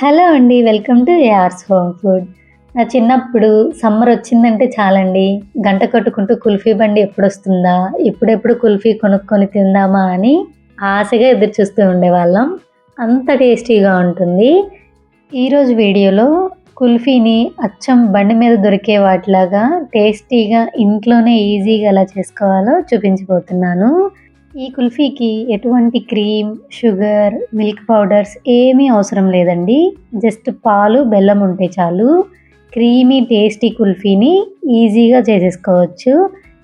Hello అండి welcome to A R's home food. నా చిన్నప్పుడు సమ్మర్ వచ్చిందంటే చాలండి. గంట కట్టుకుంటూ కుల్ఫీ బండి ఎప్పుడు వస్తుందా ఎప్పుడెప్పుడు కుల్ఫీ కొనుక్కొని తిందామా అని ఆశగా ఎదురు చూస్తూ ఉండేవాళ్ళం. అంత టేస్టీగా ఉంటుంది. ఈరోజు వీడియోలో కుల్ఫీని అచ్చం బండి మీద దొరికే వాటిలాగా టేస్టీగా ఇంట్లోనే ఈజీగా ఎలా చేసుకోవాలో చూపించబోతున్నాను. ఈ కుల్ఫీకి ఎటువంటి క్రీమ్ షుగర్ మిల్క్ పౌడర్స్ ఏమీ అవసరం లేదండి. జస్ట్ పాలు బెల్లం ఉంటే చాలు. క్రీమీ టేస్టీ కుల్ఫీని ఈజీగా చేసేసుకోవచ్చు.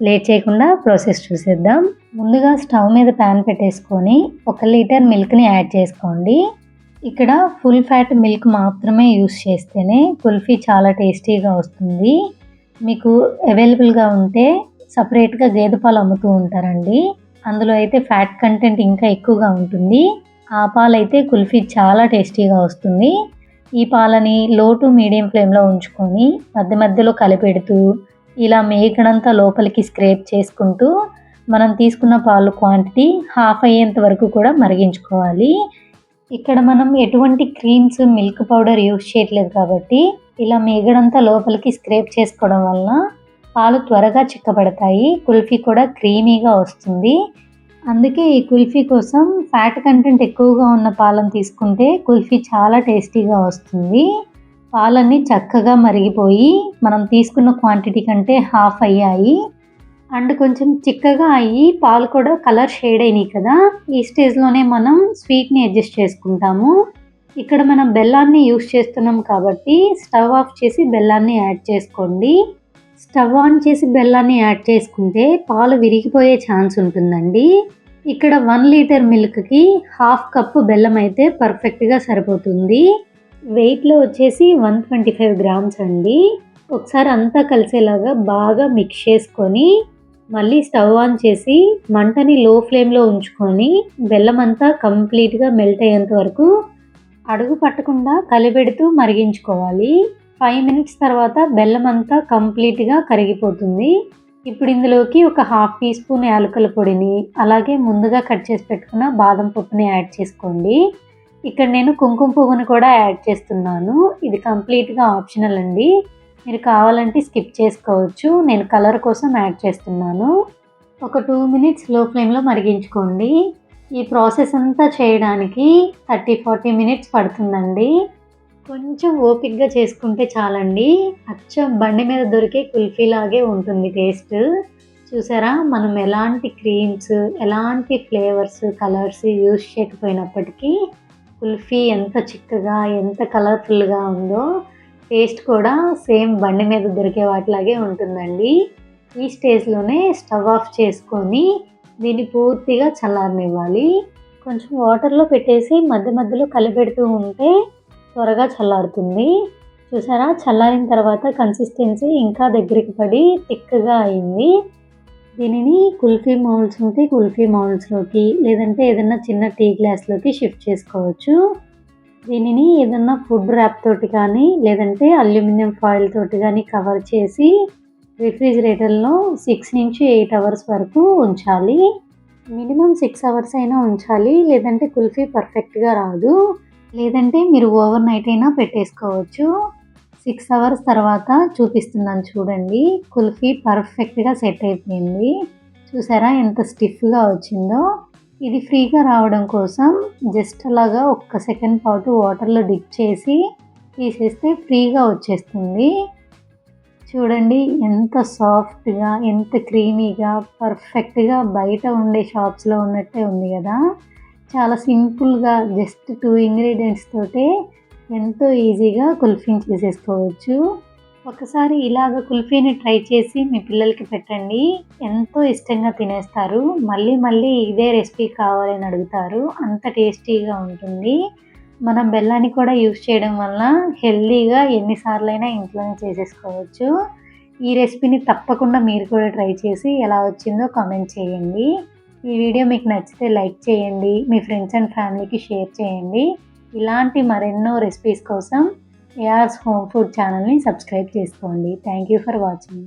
లేట్ చేయకుండా ప్రాసెస్ చూసేద్దాం. ముందుగా స్టవ్ మీద ప్యాన్ పెట్టేసుకొని ఒక లీటర్ మిల్క్ని యాడ్ చేసుకోండి. ఇక్కడ ఫుల్ ఫ్యాట్ మిల్క్ మాత్రమే యూస్ చేస్తేనే కుల్ఫీ చాలా టేస్టీగా వస్తుంది. మీకు అవైలబుల్గా ఉంటే సపరేట్గా గేదె పాలు అమ్ముతూ ఉంటారండి. అందులో అయితే ఫ్యాట్ కంటెంట్ ఇంకా ఎక్కువగా ఉంటుంది. ఆ పాలైతే కుల్ఫీ చాలా టేస్టీగా వస్తుంది. ఈ పాలని లో టు మీడియం ఫ్లేమ్లో ఉంచుకొని మధ్య మధ్యలో కలిపెడుతూ ఇలా మేకడంతా లోపలికి స్క్రేప్ చేసుకుంటూ మనం తీసుకున్న పాలు క్వాంటిటీ హాఫ్ అయ్యేంత వరకు కూడా మరిగించుకోవాలి. ఇక్కడ మనం ఎటువంటి క్రీమ్స్ మిల్క్ పౌడర్ యూస్ చేయట్లేదు కాబట్టి ఇలా మేగడంతా లోపలికి స్క్రేప్ చేసుకోవడం వలన పాలు త్వరగా చిక్కబడతాయి. కుల్ఫీ కూడా క్రీమీగా వస్తుంది. అందుకే ఈ కుల్ఫీ కోసం ఫ్యాట్ కంటెంట్ ఎక్కువగా ఉన్న పాలను తీసుకుంటే కుల్ఫీ చాలా టేస్టీగా వస్తుంది. పాలన్నీ చక్కగా మరిగిపోయి మనం తీసుకున్న క్వాంటిటీ కంటే హాఫ్ అయ్యాయి. అండ్ కొంచెం చిక్కగా అయ్యి పాలు కూడా కలర్ షేడ్ అయినాయి కదా. ఈ స్టేజ్లోనే మనం స్వీట్ని అడ్జస్ట్ చేసుకుంటాము. ఇక్కడ మనం బెల్లాన్ని యూస్ చేస్తున్నాం కాబట్టి స్టవ్ ఆఫ్ చేసి బెల్లాన్ని యాడ్ చేసుకోండి. స్టవ్ ఆన్ చేసి బెల్లాన్ని యాడ్ చేసుకుంటే పాలు విరిగిపోయే ఛాన్స్ ఉంటుందండి. ఇక్కడ వన్ లీటర్ మిల్క్కి హాఫ్ కప్పు బెల్లం అయితే పర్ఫెక్ట్గా సరిపోతుంది. వెయిట్లో వచ్చేసి వన్ ట్వంటీ ఫైవ్ గ్రామ్స్ అండి. ఒకసారి అంతా కలిసేలాగా బాగా మిక్స్ చేసుకొని మళ్ళీ స్టవ్ ఆన్ చేసి మంటని లో ఫ్లేమ్లో ఉంచుకొని బెల్లం అంతా కంప్లీట్గా మెల్ట్ అయ్యేంత వరకు అడుగు పట్టకుండా కలిపెడుతూ మరిగించుకోవాలి. ఫైవ్ మినిట్స్ తర్వాత బెల్లం అంతా కంప్లీట్గా కరిగిపోతుంది. ఇప్పుడు ఇందులోకి ఒక హాఫ్ టీ స్పూన్ యాలకుల పొడిని అలాగే ముందుగా కట్ చేసి పెట్టుకున్న బాదం పప్పుని యాడ్ చేసుకోండి. ఇక్కడ నేను కుంకుమ పువ్వుని కూడా యాడ్ చేస్తున్నాను. ఇది కంప్లీట్గా ఆప్షనల్ అండి. మీరు కావాలంటే స్కిప్ చేసుకోవచ్చు. నేను కలర్ కోసం యాడ్ చేస్తున్నాను. ఒక టూ మినిట్స్లో ఫ్లేమ్లో మరిగించుకోండి. ఈ ప్రాసెస్ అంతా చేయడానికి థర్టీ ఫార్టీ మినిట్స్ పడుతుందండి. కొంచెం ఓపిక్గా చేసుకుంటే చాలండి. అచ్చం బండి మీద దొరికే కుల్ఫీ లాగే ఉంటుంది టేస్ట్. చూసారా? మనం ఎలాంటి క్రీమ్స్ ఎలాంటి ఫ్లేవర్స్ కలర్స్ యూజ్ చేయకపోయినప్పటికీ కుల్ఫీ ఎంత చిక్కగా ఎంత కలర్ఫుల్గా ఉందో టేస్ట్ కూడా సేమ్ బండి మీద దొరికే వాటిలాగే ఉంటుందండి. ఈ స్టేజ్లోనే స్టవ్ ఆఫ్ చేసుకొని దీన్ని పూర్తిగా చల్లారనివ్వాలి. కొంచెం వాటర్లో పెట్టేసి మధ్య మధ్యలో కలిపెడుతూ ఉంటే త్వరగా చల్లారుతుంది. చూసారా? చల్లారిన తర్వాత కన్సిస్టెన్సీ ఇంకా దగ్గరికి పడి థిక్గా అయింది. దీనిని కుల్ఫీ మౌల్స్ ఉంటే కుల్ఫీ మౌల్స్లోకి లేదంటే ఏదైనా చిన్న టీ గ్లాస్లోకి షిఫ్ట్ చేసుకోవచ్చు. దీనిని ఏదన్నా ఫుడ్ ర్యాప్ తోటి కానీ లేదంటే అల్యూమినియం ఫాయిల్ తోటి కానీ కవర్ చేసి రిఫ్రిజిరేటర్లో సిక్స్ నుంచి ఎయిట్ అవర్స్ వరకు ఉంచాలి. మినిమం సిక్స్ అవర్స్ అయినా ఉంచాలి. లేదంటే కుల్ఫీ పర్ఫెక్ట్గా రాదు. లేదంటే మీరు ఓవర్ నైట్ అయినా పెట్టేసుకోవచ్చు. సిక్స్ అవర్స్ తర్వాత చూపిస్తున్నాను చూడండి. కుల్ఫీ పర్ఫెక్ట్గా సెట్ అయిపోయింది. చూసారా ఎంత స్టిఫ్గా వచ్చిందో? ఇది ఫ్రీగా రావడం కోసం జస్ట్ అలాగా ఒక్క సెకండ్ పాటు వాటర్లో డిప్ చేసి తీసేస్తే ఫ్రీగా వచ్చేస్తుంది. చూడండి ఎంత సాఫ్ట్గా ఎంత క్రీమీగా పర్ఫెక్ట్గా బయట ఉండే షాప్స్లో ఉన్నట్టే ఉంది కదా. చాలా సింపుల్గా జస్ట్ టూ ఇంగ్రీడియంట్స్ తోటే ఎంతో ఈజీగా కుల్ఫీని చేసేసుకోవచ్చు. ఒకసారి ఇలాగ కుల్ఫీని ట్రై చేసి మీ పిల్లలకి పెట్టండి. ఎంతో ఇష్టంగా తినేస్తారు. మళ్ళీ మళ్ళీ ఇదే రెసిపీ కావాలని అడుగుతారు. అంత టేస్టీగా ఉంటుంది. మనం బెల్లాన్ని కూడా యూస్ చేయడం వల్ల హెల్దీగా ఎన్నిసార్లైనా ఇంట్లోనే చేసేసుకోవచ్చు. ఈ రెసిపీని తప్పకుండా మీరు కూడా ట్రై చేసి ఎలా వచ్చిందో కామెంట్ చేయండి. ఈ వీడియో మీకు నచ్చితే లైక్ చేయండి మీ ఫ్రెండ్స్ అండ్ ఫ్యామిలీకి షేర్ చేయండి. ఇలాంటి మరెన్నో రెసిపీస్ కోసం ఏఆర్స్ హోమ్ ఫుడ్ ఛానల్ని సబ్స్క్రైబ్ చేసుకోండి. Thank you for watching